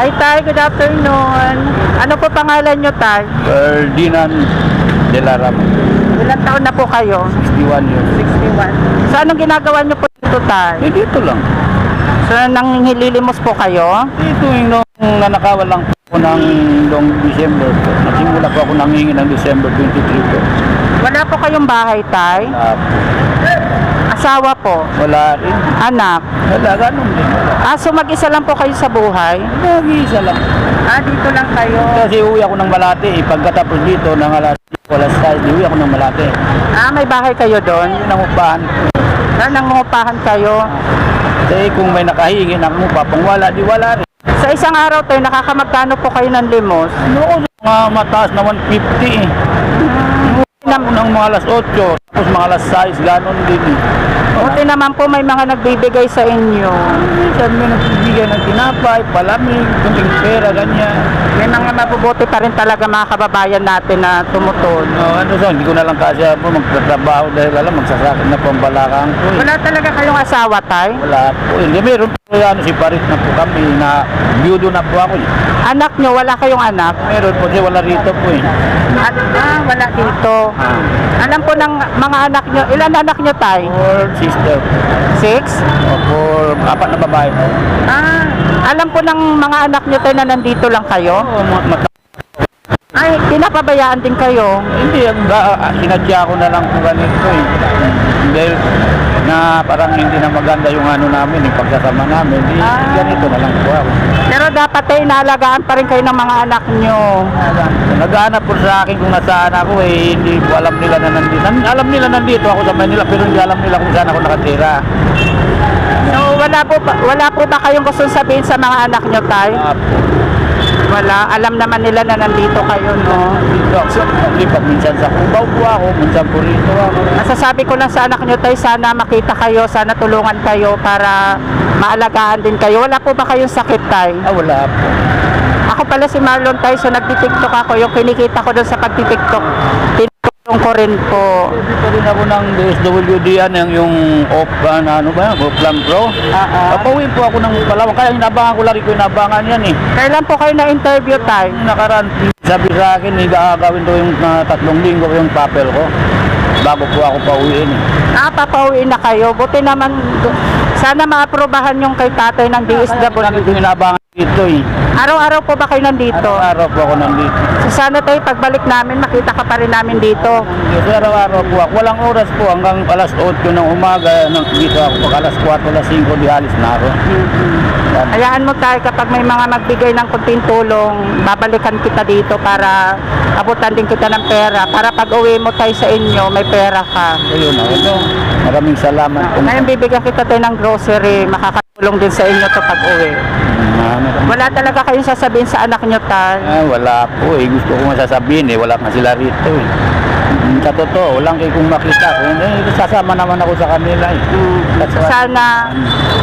Hi, Tay. Good afternoon. Ano po pangalan nyo, Tay? Ferdinand de la Rama, Ilang taon na po kayo? 61 years. 61. So, anong ginagawa nyo po dito, Tay? Eh, dito lang. So, nang hililimos po kayo? Dito yung nung nanakawan lang po ng noong December. Nagsimula po ako nangingi ng December 23 po. Wala po kayong bahay, Tay? Wala po. Asawa po? Wala rin. Anak? Wala, ganun din. Wala. Ah, so mag-isa lang po kayo sa buhay? Nag-iisa lang. Ah, dito lang kayo. Kasi uwi ako ng Malate. Eh, pagkatapos dito, ng alas alas 6, di uwi ako ng Malate. Ah, may bahay kayo doon? Yun ang upahan. Ah, nangungupahan kayo? Eh, kung may nakahingi ng upa, pang wala, di wala rin. Sa isang araw, Tay, nakakamagkano po kayo ng limos? Noon, mga mataas na 150 eh. Nam ng mga alas 8, tapos mga alas 6, ganon din eh. Buti naman po may mga nagbibigay sa inyo. Minsan may nagbibigay ng tinapay, palamig, kunting pera, ganyan. May mga mabubuti pa rin talaga mga kababayan natin na tumutulong. No, ano so, hindi ko na lang kasi po magtatrabaho dahil alam, magsasakit na pambalakang ko eh. Wala talaga kayong asawa, Tay? Wala po. Hindi, meron po ano, si Paris na po kami na biyudo na po ako eh. Anak nyo, wala kayong anak? Meron po siya, wala rito po eh. At, ah, wala dito. Ah, Alam po ng mga anak nyo, ilan anak nyo, Tay? for sister. Six? O for apat na babae po. Ah, alam po ng mga anak nyo, Tay, na nandito lang kayo? Oo, ma- mata- Ay, pinapabayaan din kayo. Hindi, ang ah, sinadya ko na lang po ganito eh. Dahil na parang hindi na maganda yung ano namin, yung pagsasama namin. Di, Ah. ganito na lang po ako. Pero dapat, Tay, inaalagaan pa rin kayo ng mga anak nyo. Naghahanap po sa akin kung nasaan ako eh, hindi po alam nila na nandito. Nan- alam nila nandito ako sa Manila pero hindi alam nila kung saan ako nakatira. So, wala po, ba, wala po ba kayong gusto sabihin sa mga anak nyo, Tay? Ah, Wala. Alam naman nila na nandito kayo, no? dito ako sa lipat minsan sa Cubao po ako, minsan po rito ako. Masasabi ko lang sa anak nyo, Tay, sana makita kayo, sana tulungan kayo para maalagaan din kayo. Wala po ba kayong sakit, Tay? Ah, wala po. Ako pala si Marlon Tay, so nagtitiktok ako. Yung kinikita ko doon sa pagtitiktok, tinutulong ko rin po. Dito rin ako ng DSWD yan, yung, yung off, na ano ba Plan Pro. Ah, ah. Papawin po ako ng Palawan, kaya inabangan ko lari ko inabangan yan eh. Kailan po kayo na-interview, Tay? Yung nakaraan, sabi sa akin, gagawin to yung ah, tatlong linggo yung papel ko. Bago po ako pauwiin. Ah, papauwi na kayo. Buti naman, sana maaprobahan yung kay tatay ng DSWD. ko inabangan dito eh. Araw-araw po ba kayo nandito? Araw-araw po ako nandito. So, sana tayo pagbalik namin, makita ka pa rin namin dito. Kasi araw-araw po ako. Walang oras po hanggang alas 8 ng umaga. Nang dito ako pag alas 4, alas 5, di alis na ako. Yan. Hayaan mo tayo kapag may mga magbigay ng kunting tulong, babalikan kita dito para abutan din kita ng pera. Para pag uwi mo tayo sa inyo, may pera ka. Ayun na. Ito. Maraming salamat po. Ngayon bibigyan kita tayo ng grocery, makakatulong din sa inyo to pag uwi. Ah, maraming- Wala talaga kayong sasabihin sa anak nyo, tay. Ah, wala po eh. Gusto ko masasabihin eh. Wala nga sila rito eh. Mm, Sa totoo, walang kayo kung makita ko. Eh, sasama naman ako sa kanila eh. That's why- Sana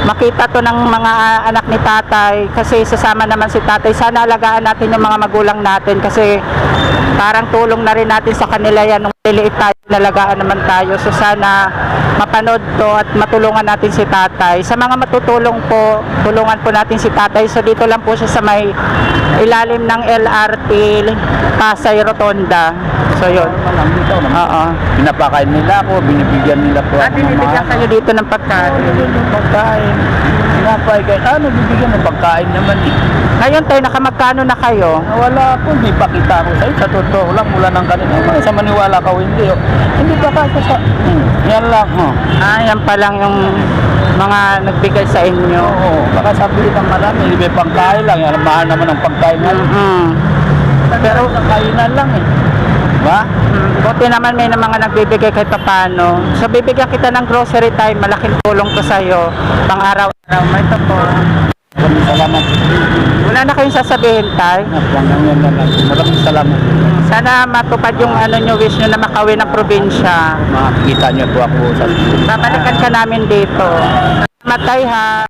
makita to ng mga anak ni tatay kasi sasama naman si tatay. Sana alagaan natin yung mga magulang natin kasi parang tulong na rin natin sa kanila yan liliit tayo, nalagaan naman tayo. So sana mapanood to at matulungan natin si tatay. Sa mga matutulong po, tulungan po natin si tatay. So dito lang po siya sa may ilalim ng LRT Pasay Rotonda. So yun. Oo. Pinapakain nila ako, binibigyan nila po At ako ng binibigyan kayo dito ng pagkain. Pagkain. Pinapay kayo. Ano, bibigyan ng pagkain naman eh. Ngayon tayo, nakamagkano na kayo? Wala po, hindi pa kita ko sa'yo. Sa totoo lang, mula ng kanina. Sa maniwala ka o hindi. Oh. Hindi pa kasi sa... Hmm, yan lang. Oh. Ah, yan pa lang yung mga nagbigay sa inyo. Oo, baka sabi ng marami, hindi may pagkain lang. Yan, mahal naman ang pagkain na. Mm. Pero sa kainan lang eh. Diba? Mm. Buti naman may na mga nagbibigay kahit papano. So, bibigyan kita ng grocery time. Malaking tulong to sa'yo. Pang araw-araw. May ito po. Maraming salamat. Wala na kayong sasabihin, tay. Hanggang yan na lang. Maraming salamat. Sana matupad yung ano nyo, wish nyo na makawin ng probinsya. Makikita niyo po ako sa Babalikan ka namin dito. Salamat, tay, ha.